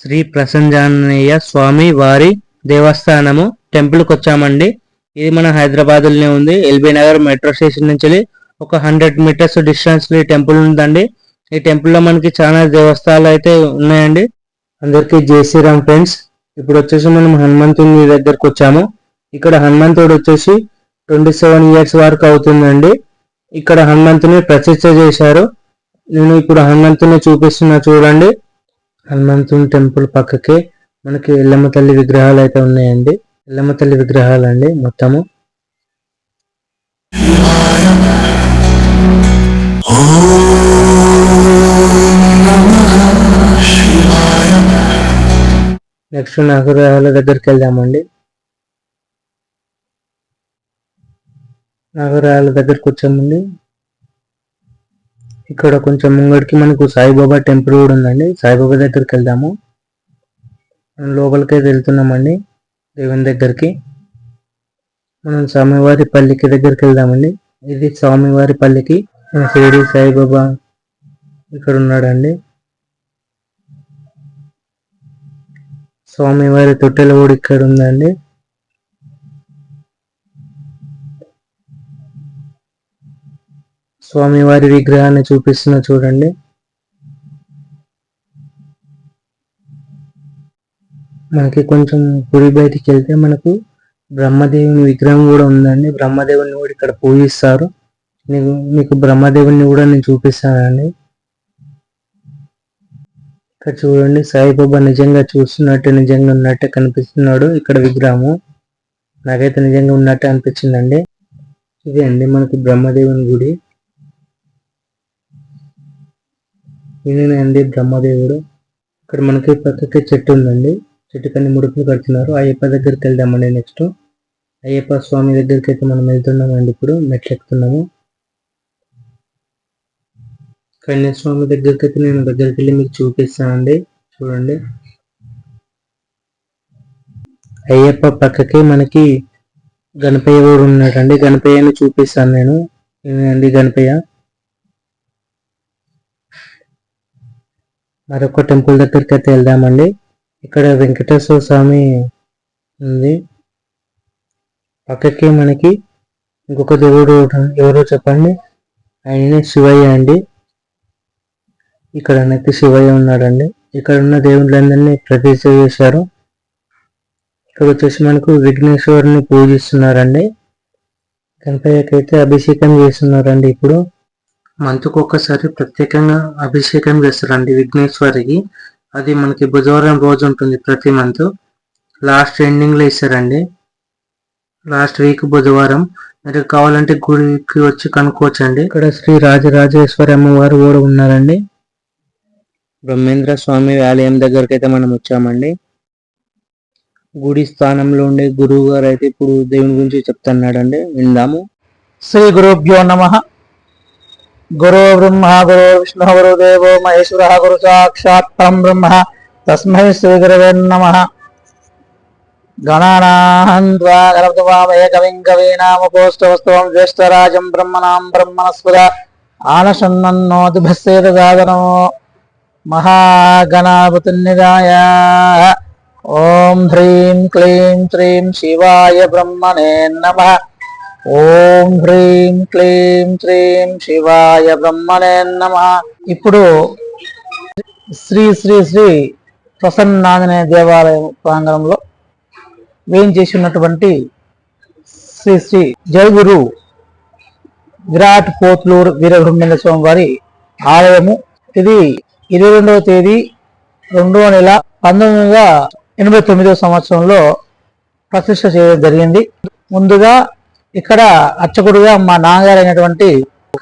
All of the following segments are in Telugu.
శ్రీ ప్రసంజానయ్య స్వామి వారి దేవస్థానము టెంపుల్కి వచ్చామండి. ఇది మన హైదరాబాద్లోనే ఉంది. ఎల్బీ నగర్ మెట్రో స్టేషన్ నుంచి ఒక హండ్రెడ్ మీటర్స్ డిస్టెన్స్లో ఈ టెంపుల్ ఉందండి. ఈ టెంపుల్లో మనకి చాలా దేవస్థానాలు అయితే ఉన్నాయండి. అందరికీ జై శ్రీరామ్ ఫ్రెండ్స్. ఇప్పుడు వచ్చేసి మనం హనుమంతుని దగ్గరకు వచ్చాము. ఇక్కడ హనుమంతుడు వచ్చేసి ట్వంటీ సెవెన్ ఇయర్స్ వరకు అవుతుందండి. ఇక్కడ హనుమంతుని ప్రతిష్ట చేశారు. నేను ఇప్పుడు హనుమంతుని చూపిస్తున్నా చూడండి. హనుమంతుని టెంపుల్ పక్కకే మనకి ఎల్లమ్మ తల్లి విగ్రహాలు అయితే ఉన్నాయండి. ఎల్లమ్మ తల్లి విగ్రహాలు అండి మొత్తము. నెక్స్ట్ నాగరాల దగ్గరికి వెళ్దామండి. నాగరాల దగ్గరకు వచ్చామండి. ఇక్కడ కొంచెం ముంగడికి మనకు సాయిబాబా టెంపుల్ కూడా ఉందండి. సాయిబాబా దగ్గరికి వెళ్దాము. మనం లోపలికి అయితే వెళ్తున్నామండి దేవుని దగ్గరికి. మనం స్వామివారి పల్లికి దగ్గరికి వెళ్దామండి. ఇది స్వామివారి పల్లికి. మన షిరిడి సాయిబాబా ఇక్కడ ఉన్నాడండి. స్వామివారి తొట్టెల కూడా ఇక్కడ ఉందండి. స్వామివారి విగ్రహాన్ని చూపిస్తున్నా చూడండి. మనకి కొంచెం గుడి బయటికి వెళ్తే మనకు బ్రహ్మదేవుని విగ్రహం కూడా ఉందండి. బ్రహ్మదేవుని కూడా ఇక్కడ పూజిస్తారు. మీకు మీకు బ్రహ్మదేవుని కూడా నేను చూపిస్తానండి. ఇక్కడ చూడండి సాయిబాబా నిజంగా చూస్తున్నట్టు నిజంగా ఉన్నట్టే కనిపిస్తున్నాడు ఇక్కడ విగ్రహము. నాకైతే నిజంగా ఉన్నట్టే అనిపించిందండి. ఇదే అండి మనకి బ్రహ్మదేవుని గుడి. ఈయననే అండి బ్రహ్మదేవుడు. ఇక్కడ మనకి పక్కకి చెట్టు ఉందండి. చెట్టు కన్ని ముడుపులు కడుతున్నారు. అయ్యప్ప దగ్గరికి వెళ్దామండి నెక్స్ట్. అయ్యప్ప స్వామి దగ్గరికి అయితే మనం వెళ్తున్నామండి ఇప్పుడు. మెట్లెక్కుతున్నాము కన్యాస్వామి దగ్గరికి అయితే నేను దగ్గరికి వెళ్ళి మీకు చూపిస్తానండి. చూడండి. అయ్యప్ప పక్కకి మనకి గణపయ్య కూడా ఉన్నాడండి. గణపయ్యని చూపిస్తాను నేను. అండి గణపయ్య. మరొక టెంపుల్ దగ్గరికి అయితే వెళ్దామండి. ఇక్కడ వెంకటేశ్వర స్వామి ఉంది. పక్కకి మనకి ఇంకొక దేవుడు ఎవరో చెప్పండి. ఆయననే శివయ్య అండి. ఇక్కడ అయితే శివయ్య ఉన్నాడండి. ఇక్కడ ఉన్న దేవుళ్ళందరినీ ప్రతిష్ట చేశారు. ఇక్కడ వచ్చేసి మనకు విఘ్నేశ్వరుని పూజిస్తున్నారండి. గణపయ్యకి అయితే అభిషేకం చేస్తున్నారండి ఇప్పుడు. మంత్కు ఒకసారి ప్రత్యేకంగా అభిషేకం చేస్తారండి విఘ్నేశ్వరికి. అది మనకి బుధవారం రోజు ఉంటుంది ప్రతి మంత్. లాస్ట్ ఎండింగ్లో ఇస్తారండి. లాస్ట్ వీక్ బుధవారం. మీరు కావాలంటే గుడికి వచ్చి కనుక్కోవచ్చండి. ఇక్కడ శ్రీ రాజరాజేశ్వరి అమ్మవారు కూడా ఉన్నారండి. బ్రహ్మేంద్ర స్వామి ఆలయం దగ్గరికి అయితే మనం వచ్చామండి. గుడి స్థానంలో ఉండే గురువు గారు అయితే ఇప్పుడు దేవుని గురించి చెప్తున్నాడండి. విందాము. శ్రీ గురుభ్యో నమ. గురు బ్రహ్మ గురు విష్ణు గురు దేవో మహేశ్వర గురు సాక్షాత్ పరం బ్రహ్మ తస్మై శ్రీ గురవే నమ గణానాహన్వా గణపతివామయ కవిం కవీనామపోష్టవస్తవం జ్యేష్ఠరాజం బ్రహ్మణాం బ్రహ్మణస్పద ఆనశన్నోతిభస్సేదగాదనో మహాగణాపతినిదాయ ఓం హ్రీం క్లీం శ్రీం శివాయ బ్రహ్మణే నమః ఓం హ్రీం క్లీం శ్రీం శివాయ బ్రహ్మణే నమ. ఇప్పుడు శ్రీ శ్రీ శ్రీ ప్రసన్నాంజనేయ దేవాలయం ప్రాంగణంలో వేయించేసినటువంటి శ్రీ శ్రీ జయగురు విరాట్ పోత్లూరు వీరబ్రహ్మేంద్ర స్వామి వారి ఆలయము. ఇది ఇరవై రెండవ తేదీ రెండవ నెల పంతొమ్మిది వందల ఎనభై తొమ్మిదవ సంవత్సరంలో ప్రతిష్ట చేయడం జరిగింది. ముందుగా ఇక్కడ అర్చకుడుగా మా నాన్నగారు అయినటువంటి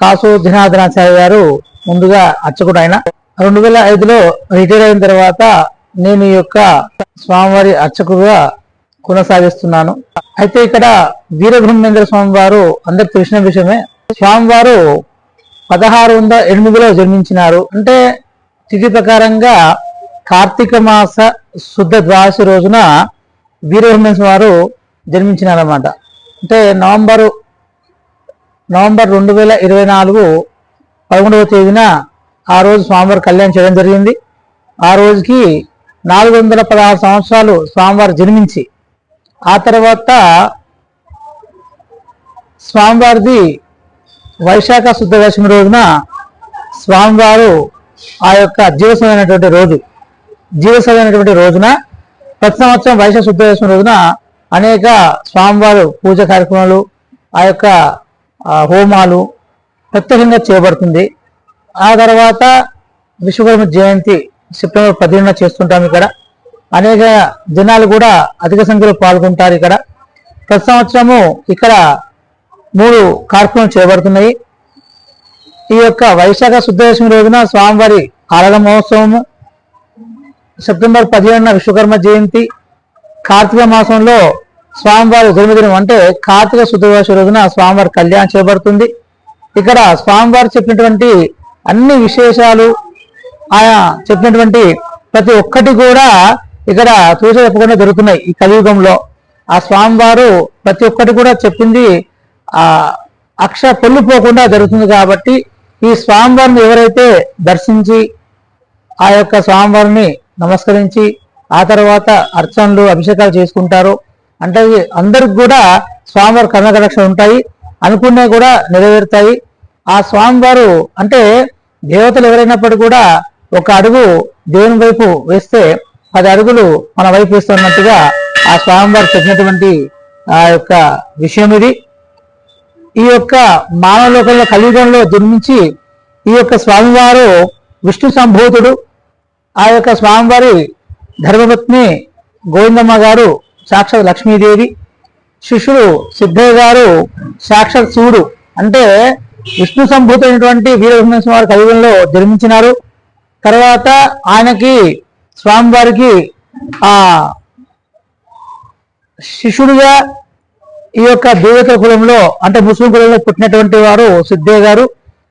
కాసు దినాధనాచార్య గారు ముందుగా అర్చకుడు ఆయన. రెండు వేల ఐదులో రిటైర్ అయిన తర్వాత నేను ఈ యొక్క స్వామివారి అర్చకుడుగా కొనసాగిస్తున్నాను. అయితే ఇక్కడ వీరబ్రహ్మేంద్ర స్వామి వారు అందరికి తెలిసిన విషయమే. స్వామివారు పదహారు వందల ఎనిమిదిలో జన్మించినారు. అంటే తిథి ప్రకారంగా కార్తీక మాస శుద్ధ ద్వాదశి రోజున వీరబ్రహ్మేశ్వర వారు జన్మించినారన్నమాట. అంటే నవంబరు నవంబర్ రెండు వేల ఇరవై నాలుగు పదకొండవ తేదీన ఆ రోజు స్వామివారి కళ్యాణం చేయడం జరిగింది. ఆ రోజుకి నాలుగు వందల పదహారు సంవత్సరాలు స్వామివారు జన్మించి ఆ తర్వాత స్వామివారిది వైశాఖ శుద్ధ దశమి రోజున స్వామివారు ఆ యొక్క జీవసమైనటువంటి రోజు జీవసమైనటువంటి రోజున ప్రతి సంవత్సరం వైశాఖ శుద్ధ దశమి రోజున అనేక స్వామివారు పూజ కార్యక్రమాలు ఆ యొక్క హోమాలు ప్రత్యేకంగా చేయబడుతుంది. ఆ తర్వాత విశ్వకర్మ జయంతి సెప్టెంబర్ పదిహేనున చేస్తుంటాం ఇక్కడ. అనేక జనాలు కూడా అధిక సంఖ్యలో పాల్గొంటారు ఇక్కడ. ప్రతి సంవత్సరము ఇక్కడ మూడు కార్యక్రమాలు చేయబడుతున్నాయి. ఈ యొక్క వైశాఖ శుద్ధదశమి రోజున స్వామివారి ఆరాధన మహోత్సవము సెప్టెంబర్ పదిహేనున విశ్వకర్మ జయంతి కార్తీక మాసంలో స్వామివారి జన్మదినం అంటే కార్తీక శుద్ధవాస రోజున స్వామివారి కళ్యాణం చేయబడుతుంది ఇక్కడ స్వామివారు చెప్పినటువంటి అన్ని విశేషాలు ఆయా చెప్పినటువంటి ప్రతి ఒక్కటి కూడా ఇక్కడ తూచ చెప్పకుండా జరుగుతున్నాయి ఈ కలియుగంలో. ఆ స్వామివారు ప్రతి ఒక్కటి కూడా చెప్పింది ఆ అక్ష పొల్లిపోకుండా జరుగుతుంది కాబట్టి ఈ స్వామివారిని ఎవరైతే దర్శించి ఆ యొక్క స్వామివారిని నమస్కరించి ఆ తర్వాత అర్చనలు అభిషేకాలు చేసుకుంటారు అంటే అందరికి కూడా స్వామివారి కర్ణకరక్ష ఉంటాయి అనుకున్నవి కూడా నెరవేరుతాయి. ఆ స్వామివారు అంటే దేవతలు ఎవరైనప్పుడు కూడా ఒక అడుగు దేవుని వైపు వేస్తే పది అడుగులు మన వైపు వేస్తున్నట్టుగా ఆ స్వామివారు చెప్పినటువంటి ఆ యొక్క విషయం ఇది. ఈ యొక్క మానవ లోకంలో కలియుగంలో జన్మించి ఈ యొక్క స్వామివారు విష్ణు సంభూతుడు. ఆ యొక్క స్వామివారి ధర్మపత్ని గోవిందమ్మ గారు సాక్షాత్ లక్ష్మీదేవి. శిష్యుడు సిద్ధయ్య గారు సాక్షాత్ శివుడు. అంటే విష్ణు సంభూతమైనటువంటి వీరబ్రహ్మేశ్వర వారి కలియుగంలో జన్మించినారు. తర్వాత ఆయనకి స్వామివారికి ఆ శిష్యుడిగా ఈ యొక్క దేవత కులంలో అంటే ముస్లిం కులంలో పుట్టినటువంటి వారు సిద్ధయ్య గారు.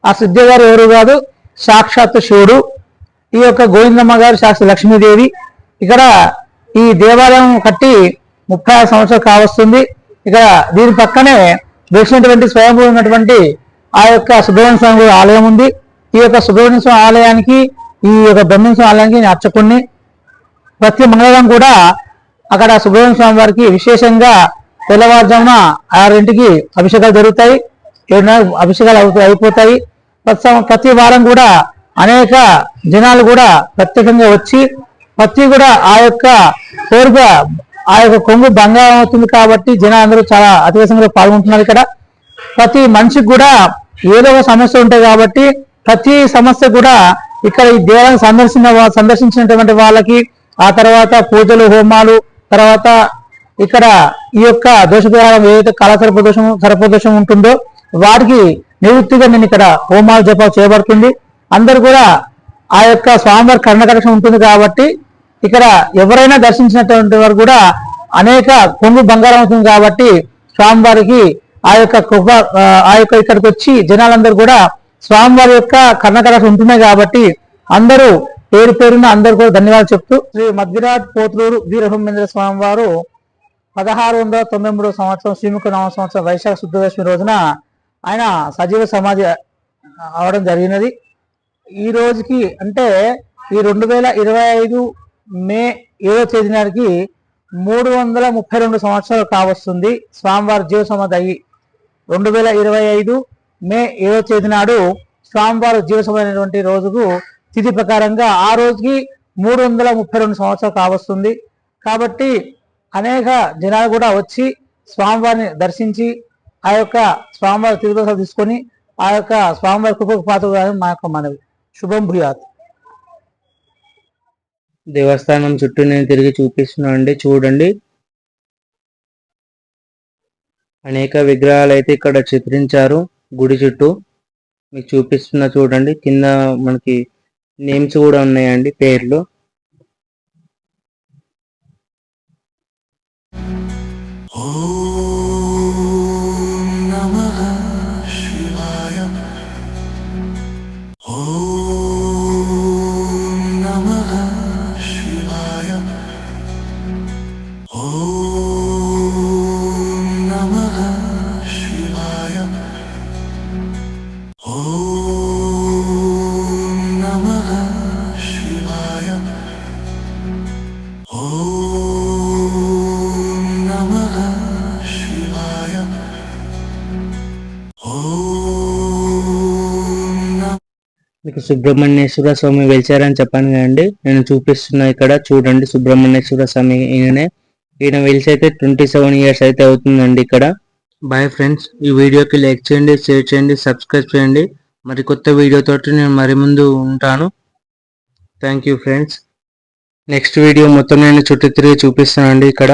ఆ సిద్ధయ్య గారు ఎవరు కాదు? సాక్షాత్ శివుడు. ఈ యొక్క గోవిందమ్మ గారు సాక్షి లక్ష్మీదేవి. ఇక్కడ ఈ దేవాలయం కట్టి ముప్పై ఆరు సంవత్సరాలు కావస్తుంది. ఇక్కడ దీని పక్కనే వెలిసినటువంటి స్వయంభూ ఉన్నటువంటి ఆ యొక్క సుబ్రహ్మణ్య స్వామి ఆలయం ఉంది. ఈ యొక్క సుబ్రహ్మణ్య స్వామి ఆలయానికి ఈ యొక్క బ్రహ్మణ్య స్వామి ఆలయానికి నేను అర్చకుణ్ణి. ప్రతి మంగళవారం కూడా అక్కడ సుబ్రహ్మణ్య స్వామి వారికి విశేషంగా తెల్లవారుజామున ఆరింటికి అభిషేకాలు జరుగుతాయి. ఏడున్నర అభిషేకాలు అవుతాయి అయిపోతాయి. ప్రతి ప్రతి వారం కూడా అనేక జనాలు కూడా ప్రత్యేకంగా వచ్చి ప్రతి కూడా ఆ యొక్క కోరిక ఆ యొక్క కొంగు బంగారం అవుతుంది కాబట్టి జనాలందరూ చాలా అధిక సంఖ్యలో పాల్గొంటున్నారు ఇక్కడ. ప్రతి మనిషికి కూడా ఏదో ఒక సమస్య ఉంటాయి కాబట్టి ప్రతి సమస్య కూడా ఇక్కడ ఈ దేవాలయం సందర్శించిన సందర్శించినటువంటి వాళ్ళకి ఆ తర్వాత పూజలు హోమాలు తర్వాత ఇక్కడ ఈ యొక్క దోషపరిహారం ఏదైతే కళ దోషం సర్పదోషం ఉంటుందో వారికి నివృత్తిగా నేను ఇక్కడ హోమాలు జపాలు చేయబడుతుంది. అందరు కూడా ఆ యొక్క స్వామివారి కర్ణకరక్షణ ఉంటుంది కాబట్టి ఇక్కడ ఎవరైనా దర్శించినటువంటి వారు కూడా అనేక కొంగు బంగారం అవుతుంది కాబట్టి స్వామివారికి ఆ యొక్క కృప ఆ, యొక్క ఇక్కడికి వచ్చి జనాలందరూ కూడా స్వామివారి యొక్క కర్ణకరక్ష ఉంటున్నాయి కాబట్టి అందరూ పేరు పేరున అందరు కూడా ధన్యవాదాలు చెప్తూ శ్రీ మధ్విరాట్ పోతులూరు వీరబ్రహ్మేంద్ర స్వామి వారు పదహారు వందల తొంభై మూడో సంవత్సరం శ్రీముఖ నవ సంవత్సరం వైశాఖ శుద్ధదశమి రోజున ఆయన సజీవ సమాధి అవడం జరిగినది. ఈ రోజుకి అంటే ఈ రెండు వేల ఇరవై ఐదు మే ఏడో తేదీ నాటికి మూడు వందల ముప్పై రెండు సంవత్సరాలు కావస్తుంది. స్వామివారి జీవ సమాధి అయ్యి రెండు వేల ఇరవై ఐదు మే ఏడో తేదీ నాడు స్వామివారి జీవ సమాధి రోజుకు తిథి ప్రకారంగా ఆ రోజుకి మూడు వందల ముప్పై రెండు సంవత్సరాలు కావస్తుంది. కాబట్టి అనేక జనాలు కూడా వచ్చి స్వామివారిని దర్శించి ఆ యొక్క స్వామివారి తిరుపతి తీసుకొని ఆ యొక్క స్వామివారి కృపకు పాత్ర మా యొక్క మనవి. శుభం భూయాత్. దేవస్థానం చుట్టూ నేను తిరిగి చూపిస్తున్నాను అండి. చూడండి. అనేక విగ్రహాలు అయితే ఇక్కడ చిత్రించారు గుడి చుట్టూ. మీకు చూపిస్తున్నా చూడండి. కింద మనకి నేమ్స్ కూడా ఉన్నాయండి పేర్లు. సుబ్రహ్మణ్యేశ్వర స్వామి వెలిచారని చెప్పాను కదండి. నేను చూపిస్తున్నా ఇక్కడ. చూడండి సుబ్రహ్మణ్యేశ్వర స్వామి ఈయననే. ఈయన వెలిసి అయితే ట్వంటీ సెవెన్ ఇయర్స్ అయితే అవుతుందండి ఇక్కడ. బాయ్ ఫ్రెండ్స్ ఈ వీడియోకి లైక్ చేయండి షేర్ చేయండి సబ్స్క్రైబ్ చేయండి. మరి కొత్త వీడియోతో నేను మరి ముందు ఉంటాను. Thank you friends. Next video మొత్తం నేను చుట్టూ తిరిగి చూపిస్తానండి ఇక్కడ.